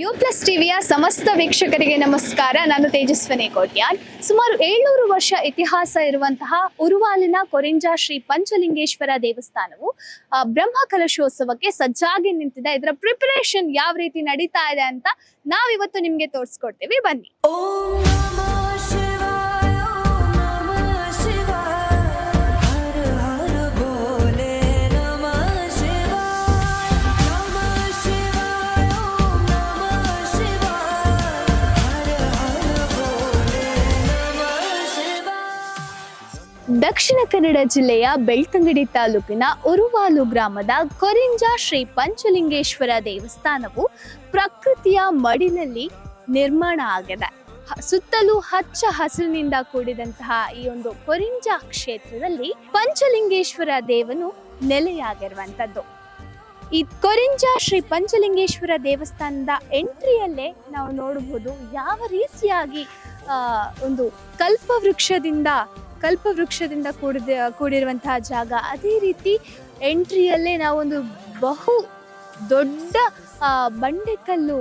You plus ಟಿವಿಯ ಸಮಸ್ತ ವೀಕ್ಷಕರಿಗೆ ನಮಸ್ಕಾರ. ನಾನು ತೇಜಸ್ವಿನಿ ಕೋಟ್ಯಾನ್. ಸುಮಾರು ಏಳ್ನೂರು ವರ್ಷ ಇತಿಹಾಸ ಇರುವಂತಹ ಉರುವಾಲಿನ ಕೊರಿಂಜಾ ಶ್ರೀ ಪಂಚಲಿಂಗೇಶ್ವರ ದೇವಸ್ಥಾನವು ಬ್ರಹ್ಮ ಕಲಶೋತ್ಸವಕ್ಕೆ ಸಜ್ಜಾಗಿ ನಿಂತಿದೆ. ಇದರ ಪ್ರಿಪರೇಷನ್ ಯಾವ ರೀತಿ ನಡೀತಾ ಇದೆ ಅಂತ ನಾವಿವತ್ತು ನಿಮ್ಗೆ ತೋರಿಸ್ಕೊಡ್ತೀವಿ. ಬನ್ನಿ. ದಕ್ಷಿಣ ಕನ್ನಡ ಜಿಲ್ಲೆಯ ಬೆಳ್ತಂಗಡಿ ತಾಲೂಕಿನ ಉರುವಾಲು ಗ್ರಾಮದ ಕೊರಿಂಜ ಶ್ರೀ ಪಂಚಲಿಂಗೇಶ್ವರ ದೇವಸ್ಥಾನವು ಪ್ರಕೃತಿಯ ಮಡಿಲಲ್ಲಿ ನಿರ್ಮಾಣ ಆಗಿದೆ. ಸುತ್ತಲೂ ಹಚ್ಚ ಹಸಿರಿನಿಂದ ಕೂಡಿದಂತಹ ಈ ಒಂದು ಕೊರಿಂಜ ಕ್ಷೇತ್ರದಲ್ಲಿ ಪಂಚಲಿಂಗೇಶ್ವರ ದೇವನು ನೆಲೆಯಾಗಿರುವಂಥದ್ದು. ಈ ಕೊರಿಂಜ ಶ್ರೀ ಪಂಚಲಿಂಗೇಶ್ವರ ದೇವಸ್ಥಾನದ ಎಂಟ್ರಿಯಲ್ಲೇ ನಾವು ನೋಡಬಹುದು ಯಾವ ರೀತಿಯಾಗಿ ಒಂದು ಕಲ್ಪವೃಕ್ಷದಿಂದ ಕಲ್ಪವೃಕ್ಷದಿಂದ ಕೂಡಿದ, ಕೂಡಿರುವಂತಹ ಜಾಗ. ಅದೇ ರೀತಿ ಎಂಟ್ರಿಯಲ್ಲೇ ನಾವೊಂದು ಬಹು ದೊಡ್ಡ ಬಂಡೆಕಲ್ಲು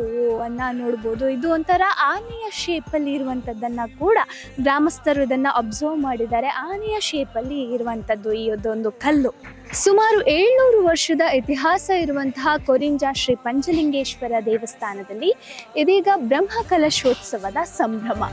ಅನ್ನ ನೋಡ್ಬೋದು. ಇದು ಒಂಥರ ಆನೆಯ ಶೇಪಲ್ಲಿ ಇರುವಂಥದ್ದನ್ನು ಕೂಡ ಗ್ರಾಮಸ್ಥರು ಇದನ್ನು ಅಬ್ಸರ್ವ್ ಮಾಡಿದ್ದಾರೆ. ಆನೆಯ ಶೇಪಲ್ಲಿ ಇರುವಂಥದ್ದು ಈ ಒಂದು ಕಲ್ಲು. ಸುಮಾರು ಏಳ್ನೂರು ವರ್ಷದ ಇತಿಹಾಸ ಇರುವಂತಹ ಕೊರಿಂಜಾ ಶ್ರೀ ಪಂಚಲಿಂಗೇಶ್ವರ ದೇವಸ್ಥಾನದಲ್ಲಿ ಇದೀಗ ಬ್ರಹ್ಮ ಕಲಶೋತ್ಸವದ ಸಂಭ್ರಮ.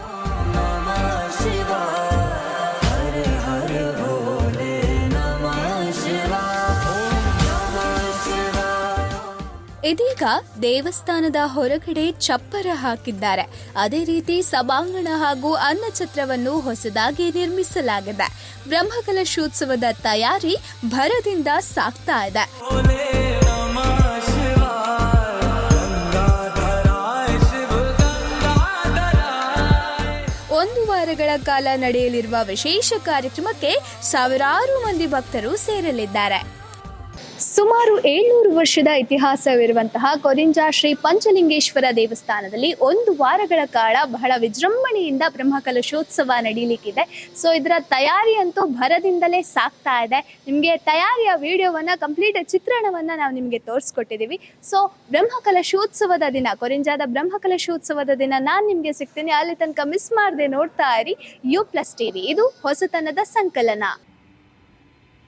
ಇದೀಗ ದೇವಸ್ಥಾನದ ಹೊರಗಡೆ ಚಪ್ಪರ ಹಾಕಿದ್ದಾರೆ. ಅದೇ ರೀತಿ ಸಭಾಂಗಣ ಹಾಗೂ ಅನ್ನಛತ್ರವನ್ನು ಹೊಸದಾಗಿ ನಿರ್ಮಿಸಲಾಗಿದೆ. ಬ್ರಹ್ಮಕಲಶೋತ್ಸವದ ತಯಾರಿ ಭರದಿಂದ ಸಾಗ್ತಾ ಇದೆ. ಒಂದು ವಾರಗಳ ಕಾಲ ನಡೆಯಲಿರುವ ವಿಶೇಷ ಕಾರ್ಯಕ್ರಮಕ್ಕೆ ಸಾವಿರಾರು ಮಂದಿ ಭಕ್ತರು ಸೇರಲಿದ್ದಾರೆ. ಸುಮಾರು ಏಳ್ನೂರು ವರ್ಷದ ಇತಿಹಾಸವಿರುವಂತಹ ಕೊರಿಂಜಾ ಶ್ರೀ ಪಂಚಲಿಂಗೇಶ್ವರ ದೇವಸ್ಥಾನದಲ್ಲಿ ಒಂದು ವಾರಗಳ ಕಾಲ ಬಹಳ ವಿಜೃಂಭಣೆಯಿಂದ ಬ್ರಹ್ಮಕಲಶೋತ್ಸವ ನಡೀಲಿಕ್ಕಿದೆ. ಸೊ ಇದರ ತಯಾರಿ ಅಂತೂ ಭರದಿಂದಲೇ ಸಾಗ್ತಾ ಇದೆ. ನಿಮಗೆ ತಯಾರಿಯ ವಿಡಿಯೋವನ್ನ ಕಂಪ್ಲೀಟ್ ಚಿತ್ರಣವನ್ನ ನಾವು ನಿಮಗೆ ತೋರಿಸ್ಕೊಟ್ಟಿದ್ದೀವಿ ಸೊ ಬ್ರಹ್ಮಕಲಶೋತ್ಸವದ ದಿನ, ಕೊರಿಂಜಾದ ಬ್ರಹ್ಮಕಲಶೋತ್ಸವದ ದಿನ ನಾನು ನಿಮಗೆ ಸಿಗ್ತೀನಿ. ಅಲ್ಲಿ ತನಕ ಮಿಸ್ ಮಾಡದೆ ನೋಡ್ತಾ ಇರಿ. ಯು ಪ್ಲಸ್ ಟಿ ಇದು ಹೊಸತನದ ಸಂಕಲನ.